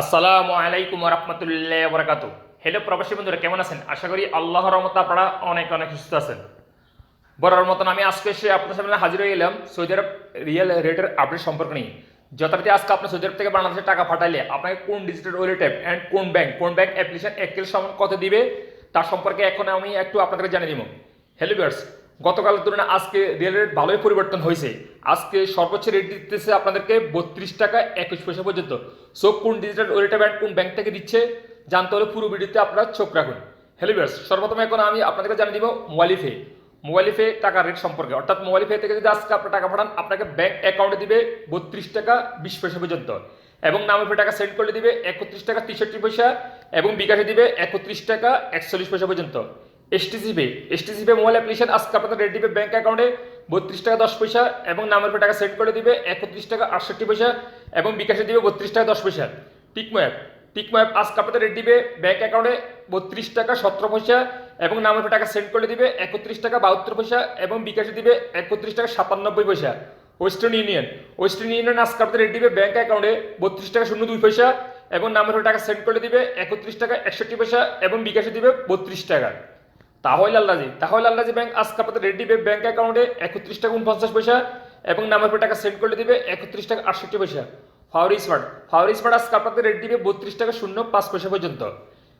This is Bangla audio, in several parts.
আসসালামু আলাইকুম রহমতুল্লাহ বরাকাতু হ্যালো প্রবাসী বন্ধুরা, কেমন আছেন? আশা করি আল্লাহ রহমতে আপনারা অনেক অনেক সুস্থ আছেন। বরাবর মতন আমি আজকে এসে আপনার সামনে হাজির হয়ে এলাম সৌদি আরব রিয়েল রেটের আপডেট সম্পর্ক নিয়ে। যথারীতি আজকে আপনার সৌদি আরব থেকে বাংলাদেশে টাকা পাঠাইলে আপনাকে কোন ডিজিটাল ওয়ালেট অ্যাপ অ্যান্ড কোন ব্যাংক কোন ব্যাংক অ্যাপ্লিকেশন একেল সমান কত দিবে, তার সম্পর্কে এখন আমি একটু আপনাদের জানিয়ে দিব। হ্যালো ভিউয়ার্স গতকালের তুলনায় আজকে রিয়েল রেট ভালোই পরিবর্তন হয়েছে। আজকে সর্বোচ্চ রেট দিতেছে আপনাদেরকে বত্রিশ টাকা একুশ পয়সা পর্যন্ত। সো কোন ডিজিটাল ওয়ালেট ব্যাংক কোন ব্যাংক থেকে দিচ্ছে, জানতে হলে পুরো ভিডিওতে আপনারা চোখ রাখুন। হ্যালো ভিউয়ার্স সর্বপ্রথম এখন আমি আপনাদেরকে জানিয়ে দিব মোবাইলিফে মোবাইলিফে টাকা রেট সম্পর্কে। অর্থাৎ মোবাইলিফে থেকে যদি আজকে আপনার টাকা পাঠান, আপনাকে ব্যাংক অ্যাকাউন্টে দিবে বত্রিশ টাকা বিশ পয়সা পর্যন্ত। এবং নামে টাকা সেন্ড করলে দিবে একত্রিশ টাকা তেষট্টি পয়সা এবং বিকাশে দিবে একত্রিশ টাকা একচল্লিশ পয়সা পর্যন্ত। STC pay STC pay mobile application আজকে আপনাদের রেট দিবে ব্যাংক অ্যাকাউন্টে বত্রিশ টাকা দশ পয়সা এবং নামের উপর টাকা সেন্ড করে দিবে। একত্রিশ টাকা আটষট্টি পয়সা এবং বিকাশে দিবে বত্রিশ টাকা দশ পয়সা। টিকমো অ্যাপ টিকমো অ্যাপ আজকে আপনাদের রেট দিবে ব্যাংক অ্যাকাউন্টে বত্রিশ টাকা সতেরো পয়সা এবং নামের উপর টাকা সেন্ড করে দিবে একত্রিশ টাকা বাহাত্তর পয়সা এবং বিকাশে দিবে একত্রিশ টাকা সাতানব্বই পয়সা। ওয়েস্টার্ন ইউনিয়ন ওয়েস্টার্ন ইউনিয়ন আজকে আপনাদের রেট দিবে ব্যাংক অ্যাকাউন্টে বত্রিশ টাকা শূন্য দুই পয়সা এবং নামের টাকা সেন্ড করে দিবে একত্রিশ টাকা একষট্টি পয়সা এবং বিকাশে দিবে বত্রিশ টাকা। তাহলে আল্লাজি। তাহলে আল্লাজি ব্যাংক আজকে আপনাদের দিবে ব্যাংক অ্যাকাউন্টে একত্রিশ টাকা উনপঞ্চাশ পয়সা এবং নামের উপর টাকা সেন্ড করে দিবে একত্রিশ টাকা আটষট্টি পয়সা। ফাওয়ারি স্মার্ট ফাওয়ারি স্মার্ট আজকে আপনাদের রেট দিবে বত্রিশ টাকা শূন্য পাঁচ পয়সা পর্যন্ত।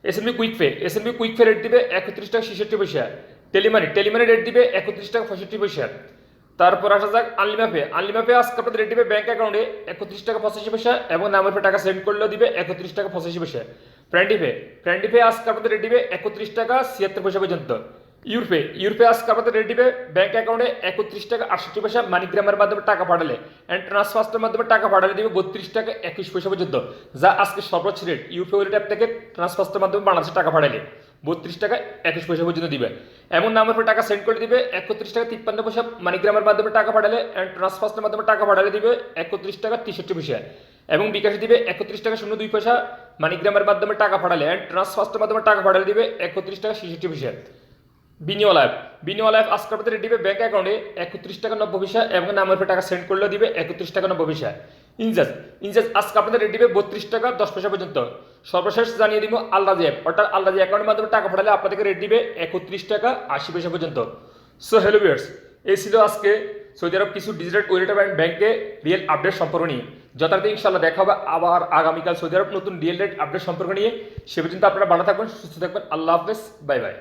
S SMB quick pay SMB quick pay rate দিবে একত্রিশ টাকা ছেষট্টি পয়সা। টেলিমানি টেলিমানি রেট দিবে একত্রিশ টাকা পঁয়ষট্টি পয়সা। তারপর আসা যাক আনলিমা পে আনলিমা পে আজকে আপনাদের রেট দিবে ব্যাংক অ্যাকাউন্টে একত্রিশ টাকা পঁচাশি পয়সা এবং নামের উপর টাকা সেন্ড করলেও দিবে একত্রিশ টাকা পঁচাশি পয়সা। ফ্রেন্ডি পে ফ্রেন্ডি পে আজকে আপনাদের রেট দিবে একত্রিশ টাকা ছিয়াত্তর পয়সা পর্যন্ত। ইউরপে ইউরপে আজকে আপনাদের রেট দিবে ব্যাংক অ্যাকাউন্টে একত্রিশ টাকা আটষট্টি পয়সা মানিগ্রামের মাধ্যমে টাকা পাঠালে অ্যান্ড ট্রান্সফার্সের মাধ্যমে টাকা পাঠালে দিবে বত্রিশ টাকা একুশ পয়সা পর্যন্ত। যা আজকে সর্বোচ্চ রেট ইউরপে ওয়ালেট অ্যাপ থেকে ট্রান্সফার্সের মাধ্যমে বাংলাদেশে টাকা পাঠালে বত্রিশ টাকা একুশ পয়সা পর্যন্ত দিবে। এমন নামের উপর টাকা সেন্ড করে দিবে, একত্রিশ টাকা তিপ্পান্ন পয়সা মানিগ্রামের মাধ্যমে টাকা পাঠালে অ্যান্ড ট্রান্সফার্সের মাধ্যমে টাকা পাঠালে দিবে একত্রিশ টাকা তেষট্টি পয়সা। এবং বিকাশে দিবে একত্রিশ টাকা শূন্য দুই পয়সা। মানিগ্রামের মাধ্যমে টাকা পাঠালে অ্যান্ড ট্রান্সফার্সের মাধ্যমে টাকা পাঠালে দিবে একত্রিশ টাকা ছেষট্টি পয়সা। বিনিয়োগ লাইফ বিনিয়োগ লাইফ আজকে আপনাদের দিবে ব্যাঙ্ক অ্যাকাউন্টে একত্রিশ টাকা নব্বই পয়সা এবং নামের উপর টাকা সেন্ড করলে দিবে একত্রিশ টাকা নব্বই পয়সা। ইনজাজ ইনজাজ আজকে আপনাদের রেট দিবে বত্রিশ টাকা দশ পয়সা পর্যন্ত। সর্বশেষ জানিয়ে দিব আল্লাজি অ্যাপ অর্থাৎ আল্লাজি অ্যাকাউন্টের মাধ্যমে টাকা পাঠালে আপনাদেরকে রেট দিবে একত্রিশ টাকা আশি পয়সা পর্যন্ত। সো হ্যালো ভিউয়ার্স এই ছিল আজকে সৌদি আরব কিছু ডিজিটাল ওয়েলেট অ্যান্ড ব্যাংকে রিয়েল আপডেট সম্পর্ক নিয়ে। যথারীতি ইনশাল্লাহ দেখা হবে আবার আগামীকাল সৌদি আরব নতুন রিয়েল রেট আপডেট সম্পর্ক নিয়ে। সে পর্যন্ত আপনারা ভালো থাকবেন সুস্থ থাকবেন। আল্লাহ হাফেজ, বাই বাই।